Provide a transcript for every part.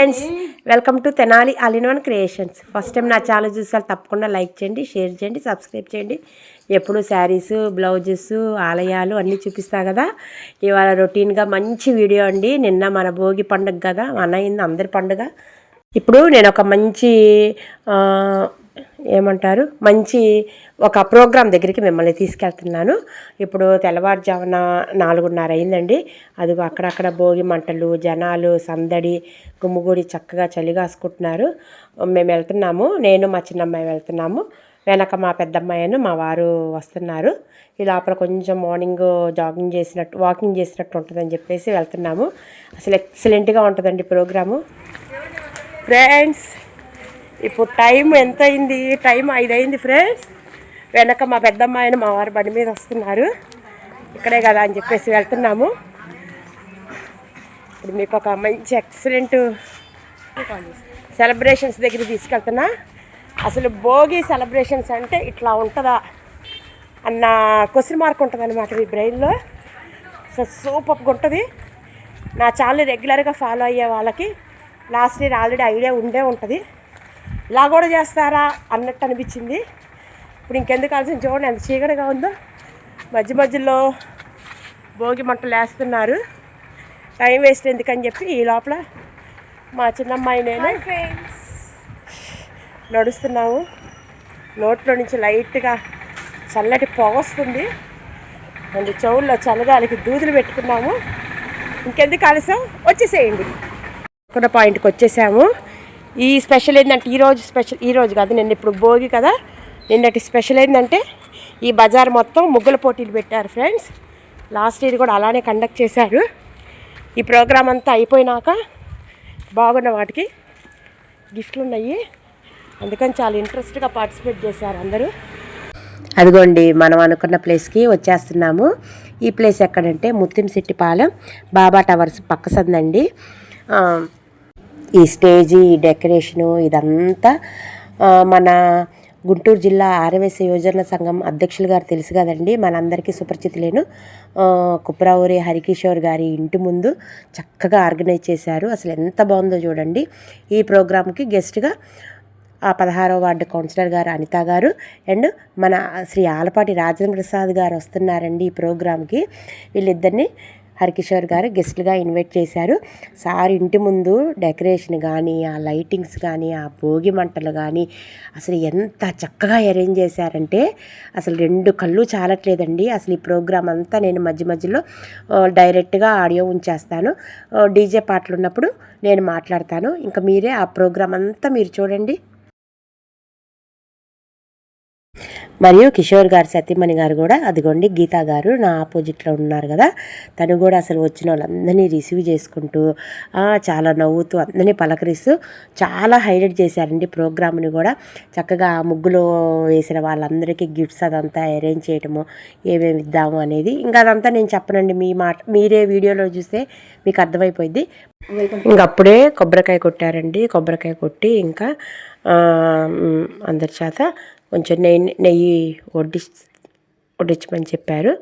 Friends welcome to Tenali all in one creations. First time నా channel చూసారు తప్పకుండా like చేయండి షేర్ చేయండి సబ్స్క్రైబ్ చేయండి. ఎప్పుడు శారీస్ బ్లౌజెస్ ఆలయాలు అన్నీ చూపిస్తా కదా. ఇవాళ రొటీన్గా మంచి వీడియో అండి. నిన్న మన భోగి పండుగ కదా మన అయింది అందరి పండుగ. ఇప్పుడు నేను ఒక మంచి ఏమంటారు? మంచి ఒక ప్రోగ్రాం దగ్గరికి మిమ్మల్ని తీసుకెళ్తున్నాను. ఇప్పుడు తెల్లవారుజామున నాలుగున్నర అయిందండి. అది అక్కడక్కడ భోగి మంటలు జనాలు సందడి గుమ్ముగూడి చక్కగా చలిగాసుకుంటున్నారు. మేము వెళ్తున్నాము. నేను మా చిన్నమ్మాయి వెళ్తున్నాము. వెనక మా పెద్దమ్మాయిను మా వారు వస్తున్నారు. ఈ లోపల కొంచెం మార్నింగ్ జాగింగ్ చేసినట్టు వాకింగ్ చేసినట్టు ఉంటుందని చెప్పేసి వెళ్తున్నాము. అసలు ఎక్సలెంట్గా ఉంటుందండి ప్రోగ్రాము. ఫ్రెండ్స్ ఇప్పుడు టైం ఎంత అయింది టైం ఐదు అయింది ఫ్రెండ్స్. వెనక మా పెద్దమ్మ ఆయన మా వారు బండి మీద వస్తున్నారు. ఇక్కడే కదా అని చెప్పేసి వెళ్తున్నాము. ఇప్పుడు మీకు ఒక మంచి ఎక్సలెంట్ సెలబ్రేషన్స్ దగ్గర తీసుకెళ్తున్నా. అసలు భోగి సెలబ్రేషన్స్ అంటే ఇట్లా ఉంటుందా అన్న క్వశ్చన్ మార్క్ ఉంటుంది అనమాట మీ బ్రెయిన్లో సో సూపర్గా ఉంటుంది. నా ఛానల్ రెగ్యులర్గా ఫాలో అయ్యే వాళ్ళకి లాస్ట్ ఇయర్ ఆల్రెడీ ఐడియా ఉండే ఉంటుంది. ఇలా కూడా చేస్తారా అన్నట్టు అనిపించింది. ఇప్పుడు ఇంకెందుకు కావాల్సిన చూడండి ఎంత చీకటిగా ఉందో. మధ్య మధ్యలో భోగి మంటలు వేస్తున్నారు. టైం వేస్ట్ ఎందుకని చెప్పి ఈ లోపల మా చిన్నమ్మాయి నేను నడుస్తున్నాము. నోట్లో నుంచి లైట్గా చల్లటి పొగ వస్తుంది. అండ్ చెవుల్లో చల్లగాలికి దూదులు పెట్టుకున్నాము. ఇంకెందుకు ఆలస్యం? వచ్చేసేయండి. కొన్న పాయింట్కి వచ్చేసాము. ఈ స్పెషల్ ఏంటంటే ఈరోజు స్పెషల్ ఈరోజు కాదు నిన్న ఇప్పుడు భోగి కదా నిన్నటి స్పెషల్ ఏంటంటే ఈ బజార్ మొత్తం ముగ్గుల పోటీలు పెట్టారు ఫ్రెండ్స్. లాస్ట్ ఇయర్ కూడా అలానే కండక్ట్ చేశారు. ఈ ప్రోగ్రామ్ అంతా అయిపోయినాక బాగున్న వాటికి గిఫ్ట్లు ఉన్నాయి. అందుకని చాలా ఇంట్రెస్ట్గా పార్టిసిపేట్ చేశారు అందరూ. అదిగోండి మనం అనుకున్న ప్లేస్కి వచ్చేస్తున్నాము. ఈ ప్లేస్ ఎక్కడంటే ముత్తింశెట్టిపాలెం బాబా టవర్స్ పక్క సందండి. ఈ స్టేజీ ఈ డెకరేషను ఇదంతా మన గుంటూరు జిల్లా ఆర్యవేశ యోజన సంఘం అధ్యక్షులు గారు తెలుసు కదండి. మనందరికీ సుపరిచితులేను కుప్రావూరి హరికిషోర్ గారి ఇంటి ముందు చక్కగా ఆర్గనైజ్ చేశారు. అసలు ఎంత బాగుందో చూడండి. ఈ ప్రోగ్రాంకి గెస్ట్గా ఆ పదహారో వార్డు కౌన్సిలర్ గారు అనిత గారు అండ్ మన శ్రీ ఆలపాటి రాజేంద్ర ప్రసాద్ గారు వస్తున్నారండి ఈ ప్రోగ్రాంకి. వీళ్ళిద్దరిని హరికిషోర్ గారు గెస్ట్లుగా ఇన్వైట్ చేశారు. సార్ ఇంటి ముందు డెకరేషన్ కానీ ఆ లైటింగ్స్ కానీ ఆ భోగి మంటలు కానీ అసలు ఎంత చక్కగా అరేంజ్ చేశారంటే అసలు రెండు కళ్ళు చాలట్లేదండి. అసలు ఈ ప్రోగ్రామ్ అంతా నేను మధ్య మధ్యలో డైరెక్ట్గా ఆడియో ఉంచేస్తాను. డీజే పాటలు ఉన్నప్పుడు నేను మాట్లాడతాను. ఇంకా మీరే ఆ ప్రోగ్రామ్ అంతా మీరు చూడండి. మరియు కిషోర్ గారు సతీమణి గారు కూడా అదిగోండి గీతా గారు నా ఆపోజిట్లో ఉన్నారు కదా. తను కూడా అసలు వచ్చిన వాళ్ళందరినీ రిసీవ్ చేసుకుంటూ చాలా నవ్వుతూ అందరినీ పలకరిస్తూ చాలా హైలైట్ చేశారండి ప్రోగ్రామ్ని కూడా. చక్కగా ముగ్గులో వేసిన వాళ్ళందరికీ గిఫ్ట్స్ అదంతా అరేంజ్ చేయటము ఏమేమి ఇద్దాము అనేది. ఇంకా అదంతా నేను చెప్పనండి మీ మాట మీరే వీడియోలో చూస్తే మీకు అర్థమైపోయింది ఇంకా అప్పుడే కొబ్బరికాయ కొట్టారండి. కొబ్బరికాయ కొట్టి ఇంకా అందరి చేత కొంచెం నెయ్యి నెయ్యి వడ్డి వడ్డించమని చెప్పారు.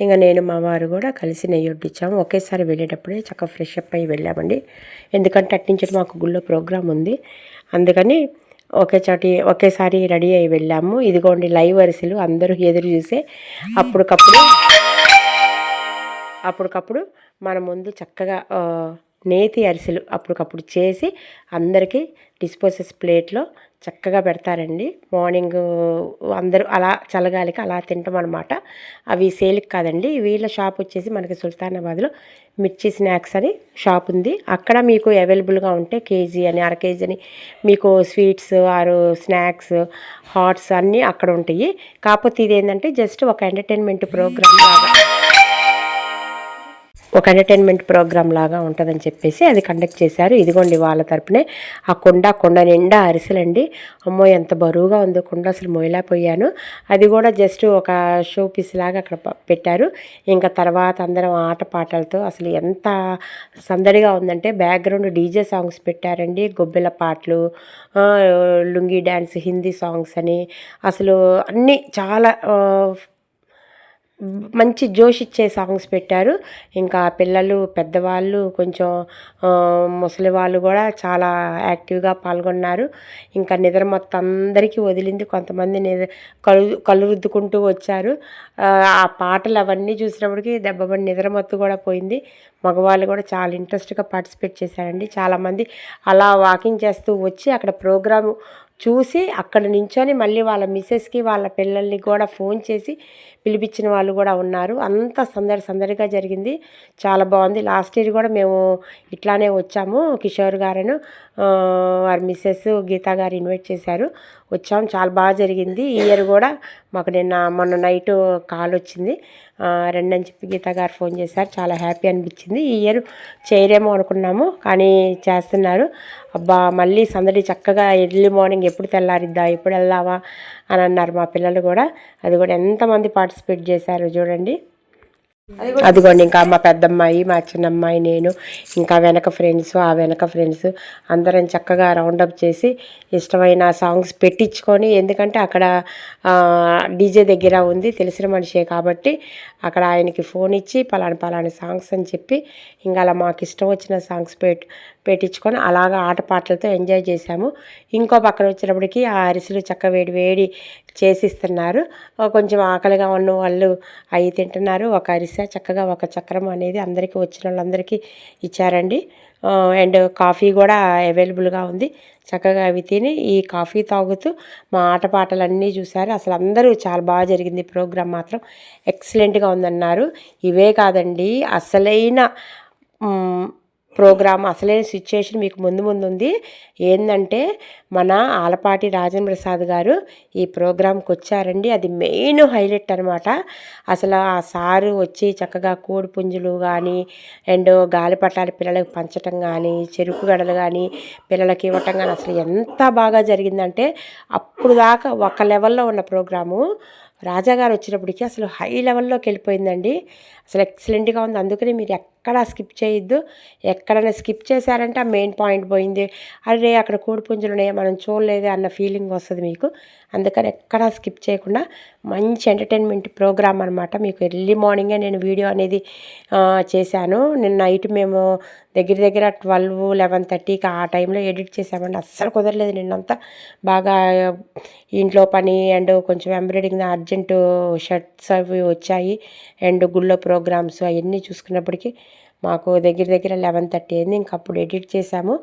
ఇంకా నేను మా వారు కూడా కలిసి నెయ్యి వడ్డించాము. ఒకేసారి వెళ్ళేటప్పుడే చక్కగా ఫ్రెష్ అప్ అయ్యి వెళ్ళామండి. ఎందుకంటే అట్నుంచి మాకు గుళ్ళో ప్రోగ్రాం ఉంది. అందుకని ఒకే చోటి ఒకేసారి రెడీ అయ్యి వెళ్ళాము. ఇదిగోండి లైవ్ వరుసలు అందరూ ఎదురు చూసే అప్పటికప్పుడు అప్పటికప్పుడు మన ముందు చక్కగా నేతి అరిసెలు అప్పటికప్పుడు చేసి అందరికీ డిస్పోజెస్ ప్లేట్లో చక్కగా పెడతారండి. మార్నింగ్ అందరూ అలా చల్లగాలికి అలా తింటాం అనమాట అవి సేల్కి కాదండి. వీళ్ళ షాప్ వచ్చేసి మనకి సుల్తానాబాద్లో మిర్చి స్నాక్స్ అని షాప్ ఉంది. అక్కడ మీకు అవైలబుల్గా ఉంటే కేజీ అని అర కేజీ అని మీకు స్వీట్స్ ఆరు స్నాక్స్ హాట్స్ అన్నీ అక్కడ ఉంటాయి. కాకపోతే ఇది ఏంటంటే జస్ట్ ఒక ఎంటర్టైన్మెంట్ ప్రోగ్రామ్ లాగా. ఒక ఎంటర్టైన్మెంట్ ప్రోగ్రామ్ లాగా ఉంటుందని చెప్పేసి అది కండక్ట్ చేశారు. ఇదిగోండి వాళ్ళ తరపునే. ఆ కొండ కొండ నిండా అరిసెలండి. అమ్మో ఎంత బరువుగా ఉందో కొండ అసలు మొయలేకపోయాను అది కూడా జస్ట్ ఒక షో పీస్ లాగా అక్కడ పెట్టారు. ఇంకా తర్వాత అందరం ఆటపాటలతో అసలు ఎంత సందడిగా ఉందంటే బ్యాక్గ్రౌండ్ డీజే సాంగ్స్ పెట్టారండి. గొబ్బెల పాటలు లుంగీ డ్యాన్స్ హిందీ సాంగ్స్ అని. అసలు అన్నీ చాలా మంచి జోష్ ఇచ్చే సాంగ్స్ పెట్టారు. ఇంకా పిల్లలు పెద్దవాళ్ళు కొంచెం ముసలి వాళ్ళు కూడా చాలా యాక్టివ్గా పాల్గొన్నారు. ఇంకా నిద్ర మొత్తం అందరికీ వదిలింది. కొంతమంది నిద్ర కళ్ళు కళ్ళు రుద్దుకుంటూ వచ్చారు. ఆ, ఆ పాటలు అవన్నీ చూసినప్పటికీ దెబ్బపడి నిద్ర మత్తు కూడా పోయింది. మగవాళ్ళు కూడా చాలా ఇంట్రెస్ట్గా పార్టిసిపేట్ చేశారండి. చాలామంది అలా వాకింగ్ చేస్తూ వచ్చి అక్కడ ప్రోగ్రాము చూసి అక్కడ నించొని మళ్ళీ వాళ్ళ మిస్సెస్కి వాళ్ళ పిల్లల్ని కూడా ఫోన్ చేసి పిలిపించిన వాళ్ళు కూడా ఉన్నారు. అంత సందడి సందడిగా జరిగింది. చాలా బాగుంది. లాస్ట్ ఇయర్ కూడా మేము ఇట్లానే వచ్చాము. కిషోర్ గారును వారి మిస్సెస్ గీతా గారు ఇన్వైట్ చేశారు. వచ్చాము చాలా బాగా జరిగింది. ఈ ఇయర్ కూడా మాకు నిన్న మొన్న నైట్ కాల్ వచ్చింది. రండి అని చెప్పి గీతా గారు ఫోన్ చేశారు. చాలా హ్యాపీ అనిపించింది. ఈ ఇయర్ చేయరేమో అనుకున్నాము కానీ చేస్తున్నారు. అబ్బా మళ్ళీ సందడి చక్కగా ఎర్లీ మార్నింగ్ ఎప్పుడు తెల్లారిద్దా ఎప్పుడు వెళ్దామా అని అన్నారు మా పిల్లలు కూడా. అది కూడా ఎంతమంది పార్టిసిపేట్ చేశారు చూడండి. అదిగోండి ఇంకా మా పెద్దమ్మాయి మా చిన్నమ్మాయి నేను ఇంకా వెనక ఫ్రెండ్స్ ఆ వెనక ఫ్రెండ్స్ అందరం చక్కగా రౌండప్ చేసి ఇష్టమైన సాంగ్స్ పెట్టించుకొని ఎందుకంటే అక్కడ డీజే దగ్గర ఉంది తెలిసిన మనిషే కాబట్టి అక్కడ ఆయనకి ఫోన్ ఇచ్చి పలానా పలానా సాంగ్స్ అని చెప్పి ఇంకా అలా మాకు ఇష్టం వచ్చిన సాంగ్స్ పెట్టు పెట్టించుకొని అలాగా ఆటపాటలతో ఎంజాయ్ చేశాము. ఇంకో పక్కన వచ్చినప్పటికి ఆ అరిసెలు చక్క వేడి వేడి చేసిస్తున్నారు. కొంచెం ఆకలిగా ఉన్న వాళ్ళు అవి తింటున్నారు. ఒక అరిసె చక్కగా ఒక చక్రం అనేది అందరికీ వచ్చిన వాళ్ళందరికీ ఇచ్చారండి. అండ్ కాఫీ కూడా అవైలబుల్గా ఉంది. చక్కగా అవి తిని ఈ కాఫీ తాగుతూ మా ఆటపాటలన్నీ చూశారు. అసలు అందరూ చాలా బాగా జరిగింది ప్రోగ్రాం మాత్రం. ఎక్సలెంట్గా ఉందన్నారు. ఇవే కాదండి అసలైన ప్రోగ్రామ్ అసలైన సిచ్యుయేషన్ మీకు ముందు ముందు ఉంది ఏంటంటే మన ఆలపాటి రాజన్ ప్రసాద్ గారు ఈ ప్రోగ్రాంకి వచ్చారండి. అది మెయిన్ హైలైట్ అనమాట అసలు ఆ సారు వచ్చి చక్కగా కోడి పుంజులు కానీ అండ్ గాలిపటాలు పిల్లలకు పంచటం కానీ చెరుకు గడలు కానీ పిల్లలకి ఇవ్వటం కానీ అసలు ఎంత బాగా జరిగిందంటే అప్పుడు దాకా ఒక లెవెల్లో ఉన్న ప్రోగ్రాము. రాజాగారు వచ్చినప్పటికీ అసలు హై లెవెల్లోకి వెళ్ళిపోయిందండి. అసలు ఎక్సలెంట్గా ఉంది. అందుకని మీరు ఎక్కడ స్కిప్ చేయొద్దు. ఎక్కడైనా స్కిప్ చేశారంటే ఆ మెయిన్ పాయింట్ పోయింది. అరే అక్కడ కూడిపుంజులు ఉన్నాయి? మనం చూడలేదే అన్న ఫీలింగ్ వస్తుంది మీకు. అందుకని ఎక్కడా స్కిప్ చేయకుండా మంచి ఎంటర్టైన్మెంట్ ప్రోగ్రామ్ అనమాట మీకు ఎర్లీ మార్నింగే నేను వీడియో అనేది చేశాను. నిన్న నైట్ మేము దగ్గర దగ్గర ట్వెల్వ్ లెవెన్ థర్టీకి ఆ టైంలో ఎడిట్ చేసామండి అస్సలు కుదరలేదు నిన్నంతా. బాగా ఇంట్లో పని అండ్ కొంచెం ఎంబ్రాయిడింగ్ అర్జెంటు షర్ట్స్ అవి వచ్చాయి. అండ్ గుళ్ళో ప్రోగ్రామ్స్ అవన్నీ చూసుకున్నప్పటికీ మాకు దగ్గర దగ్గర లెవెన్ థర్టీ అయింది. ఇంక అప్పుడు ఎడిట్ చేసాము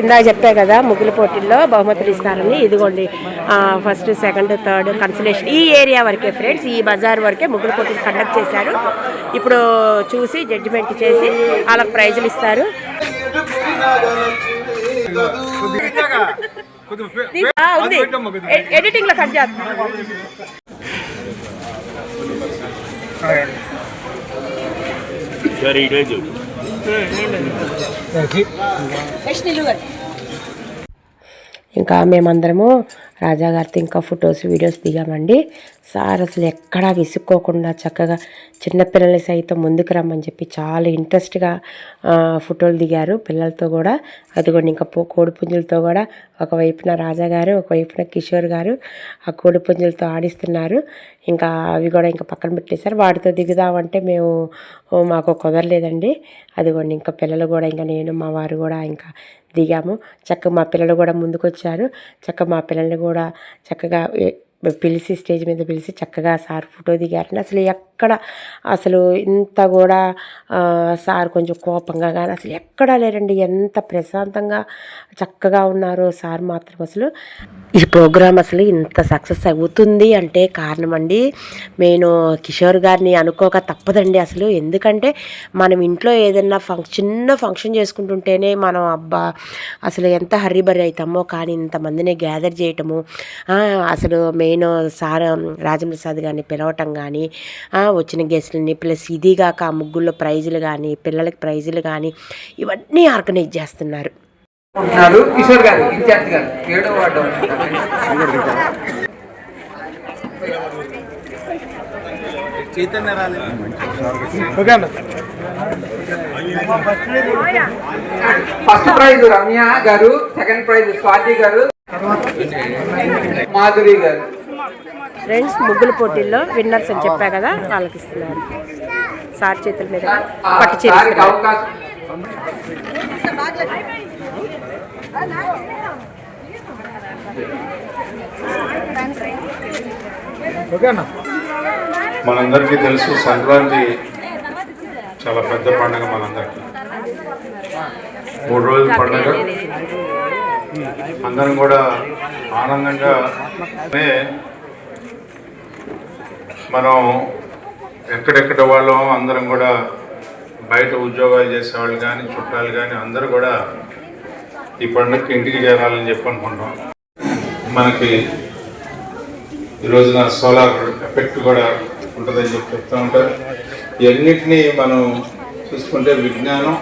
ఇందా చెప్పా కదా ముగ్గుల పోటీల్లో బహుమతులు ఇస్తారని. ఇదిగోండి ఫస్ట్ సెకండ్ థర్డ్ కన్సలేషన్ ఈ ఏరియా వరకే ఫ్రెండ్స్ ఈ బజార్ వరకే ముగ్గుల పోటీలు కండక్ట్ చేశారు. ఇప్పుడు చూసి జడ్జిమెంట్ చేసి వాళ్ళకి ప్రైజులు ఇస్తారు. ఉంది. ఎడిటింగ్లో కట్ చేస్తాను సరే ఇంకా మేమందరము రాజాగారితో ఇంకా ఫొటోస్ వీడియోస్ దిగామండి. సార్ అసలు ఎక్కడా విసుక్కోకుండా చక్కగా చిన్నపిల్లల్ని సైతం ముందుకు రమ్మని చెప్పి చాలా ఇంట్రెస్ట్గా ఫోటోలు దిగారు. పిల్లలతో కూడా అదిగోండి ఇంకా పో కోడిపుంజులతో కూడా ఒకవైపున రాజాగారు ఒకవైపున కిషోర్ గారు ఆ కోడిపుంజులతో ఆడిస్తున్నారు. ఇంకా అవి కూడా ఇంకా పక్కన పెట్టేశారు. వాటితో దిగుదామంటే మేము మాకు కుదరలేదండి. అదిగోండి ఇంకా పిల్లలు కూడా ఇంకా నేను మా వారు కూడా ఇంకా దిగాము. చక్క మా పిల్లలు కూడా ముందుకు వచ్చారు చక్క మా పిల్లల్ని కూడా కూడా చక్కగా పిలిచి స్టేజ్ మీద పిలిచి చక్కగా సార్ ఫోటో దిగారండి. అసలు ఎక్కడ అసలు ఇంత కూడా సార్ కొంచెం కోపంగా కానీ అసలు ఎక్కడా లేరండి. ఎంత ప్రశాంతంగా చక్కగా ఉన్నారో సార్ మాత్రం అసలు. ఈ ప్రోగ్రామ్ అసలు ఇంత సక్సెస్ అవుతుంది అంటే కారణం అండి నేను కిషోర్ గారిని అనుకోక తప్పదండి అసలు. ఎందుకంటే మనం ఇంట్లో ఏదైనా ఫంక్షన్ చిన్న ఫంక్షన్ చేసుకుంటుంటేనే మనం అబ్బా అసలు ఎంత హర్రిబరి అవుతామో కానీ ఇంతమందిని గ్యాదర్ చేయటము అసలు అసలు మెయిన్ సార్ రాజప్రసాద్ గారిని పిలవటం కానీ ఆ, వచ్చిన గెస్టులని ప్లస్ ఇది కాక ఆ ముగ్గుల్లో ప్రైజులు కానీ పిల్లలకి ప్రైజులు కానీ ఇవన్నీ ఆర్గనైజ్ చేస్తున్నారు. ఉంటున్నారు కిషోర్ గారు ఇన్ఛార్జ్ గారు. ఏడో వార్డు చైతన్య రాలేదు. ఫస్ట్ ప్రైజ్ రమ్య గారు సెకండ్ ప్రైజ్ స్వాతి గారు మాధురి గారు. ఫ్రెండ్స్ ముగ్గుల పోటీల్లో విన్నర్స్ అని చెప్పా కదా వాళ్ళకి ఇస్తున్నారు సార్ చేతుల మీద పట్టు మనందరికీ తెలుసు సంక్రాంతి చాలా పెద్ద పండుగ మనందరికీ. మూడు రోజుల పండుగ. అందరం కూడా ఆనందంగా మనం ఎక్కడెక్కడ వాళ్ళం అందరం కూడా బయట ఉద్యోగాలు చేసేవాళ్ళు కానీ చుట్టాలు కానీ అందరూ కూడా ఈ పండుగకి ఇంటికి చేరాలని చెప్పి అనుకుంటాం మనకి ఈ రోజున సోలార్ ఎఫెక్ట్ కూడా ఉంటుందని చెప్పి చెప్తూ ఉంటారు. ఇవన్నిటినీ మనం చూసుకుంటే విజ్ఞానం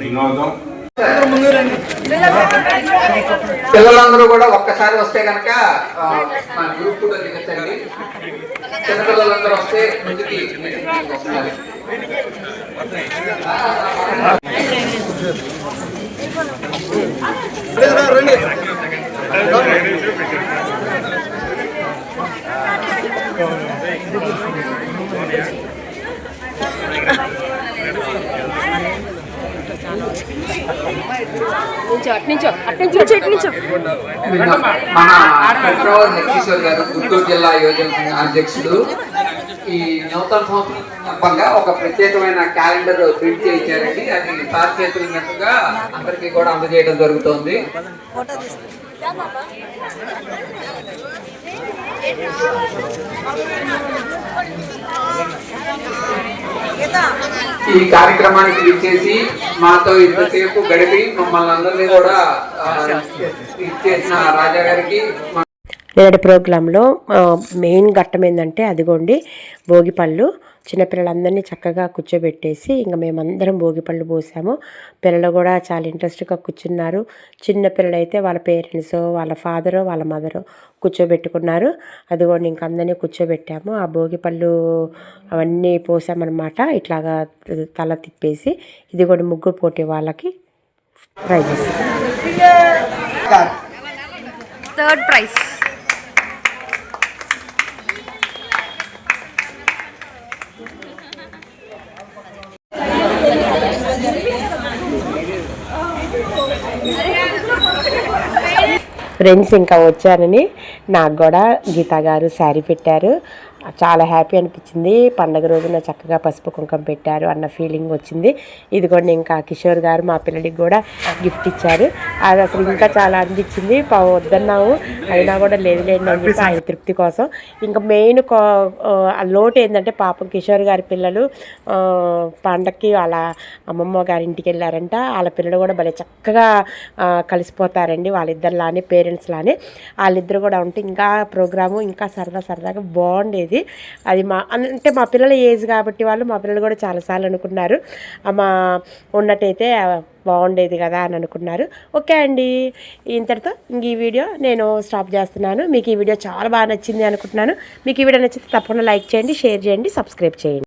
వినోదం. పిల్లలందరూ కూడా ఒక్కసారి వస్తే కనుక మన గ్రూప్ కూడా దిగచ్చండి. చిన్నపిల్లలందరూ వస్తే ముందుకి రండి. నించో, అటు నించో, అటు నించో, నించో. మన కిషోర్ గారు గుంటూరు జిల్లా యోజన అధ్యక్షుడు. ఈ నూతన సంవత్సరంగా ఒక ప్రత్యేకమైన క్యాలెండర్ ప్రింట్ చేయించారండి. అది సార్ అందరికీ కూడా అందజేయడం జరుగుతోంది. ఈ కార్యక్రమానికి ఇచ్చేసి మాతో ఇంతసేపు గడిపి మమ్మల్ని అందరినీ కూడా ఇచ్చేసిన రాజా గారికి నేటి ప్రోగ్రాంలో మెయిన్ ఘట్టం ఏంటంటే అదిగోండి భోగిపళ్ళు. చిన్నపిల్లలందరినీ చక్కగా కూర్చోబెట్టేసి ఇంకా మేమందరం భోగిపళ్ళు పోసాము. పిల్లలు కూడా చాలా ఇంట్రెస్ట్గా కూర్చున్నారు. చిన్న పిల్లలు అయితే వాళ్ళ పేరెంట్స్ వాళ్ళ ఫాదరు వాళ్ళ మదరు కూర్చోబెట్టుకున్నారు. అదిగోండి ఇంక అందరినీ కూర్చోబెట్టాము. ఆ భోగి పళ్ళు అవన్నీ పోసామన్నమాట. ఇట్లాగా తల తిప్పేసి ఇదిగోండి ముగ్గురు పోటీ వాళ్ళకి ప్రైజెస్. థర్డ్ ప్రైజ్ ఫ్రెండ్స్ ఇంకా వచ్చారని నాకు కూడా గీతా గారు శారీ పెట్టారు. చాలా హ్యాపీ అనిపించింది. పండగ రోజున చక్కగా పసుపు కుంకం పెట్టారు అన్న ఫీలింగ్ వచ్చింది. ఇదిగోండి ఇంకా కిషోర్ గారు మా పిల్లడికి కూడా గిఫ్ట్ ఇచ్చారు. అది అసలు ఇంకా చాలా అనిపించింది. పా వద్దన్నాము అయినా కూడా లేదు లేదు అని చెప్పి ఆయన తృప్తి కోసం. ఇంకా మెయిన్ లోటు ఏంటంటే పాపం కిషోర్ గారి పిల్లలు పండక్కి వాళ్ళ అమ్మమ్మ గారి ఇంటికి వెళ్ళారంట. వాళ్ళ పిల్లలు కూడా భలే చక్కగా కలిసిపోతారండి. వాళ్ళిద్దరిలానే పేరెంట్స్ లానే. వాళ్ళిద్దరు కూడా ఉంటే ఇంకా ప్రోగ్రాము ఇంకా సరదా సరదాగా బాగుండేది. అది మా అంటే మా పిల్లల ఏజ్ కాబట్టి వాళ్ళు మా పిల్లలు కూడా చాలాసార్లు అనుకున్నారు. మా ఉన్నట్టయితే బాగుండేది కదా అని అనుకున్నారు. ఓకే అండి. ఇంతటితో ఇంక ఈ వీడియో నేను స్టాప్ చేస్తున్నాను. మీకు ఈ వీడియో చాలా బాగా నచ్చింది అనుకుంటున్నాను. మీకు ఈ వీడియో నచ్చితే తప్పకుండా లైక్ చేయండి షేర్ చేయండి సబ్స్క్రైబ్ చేయండి.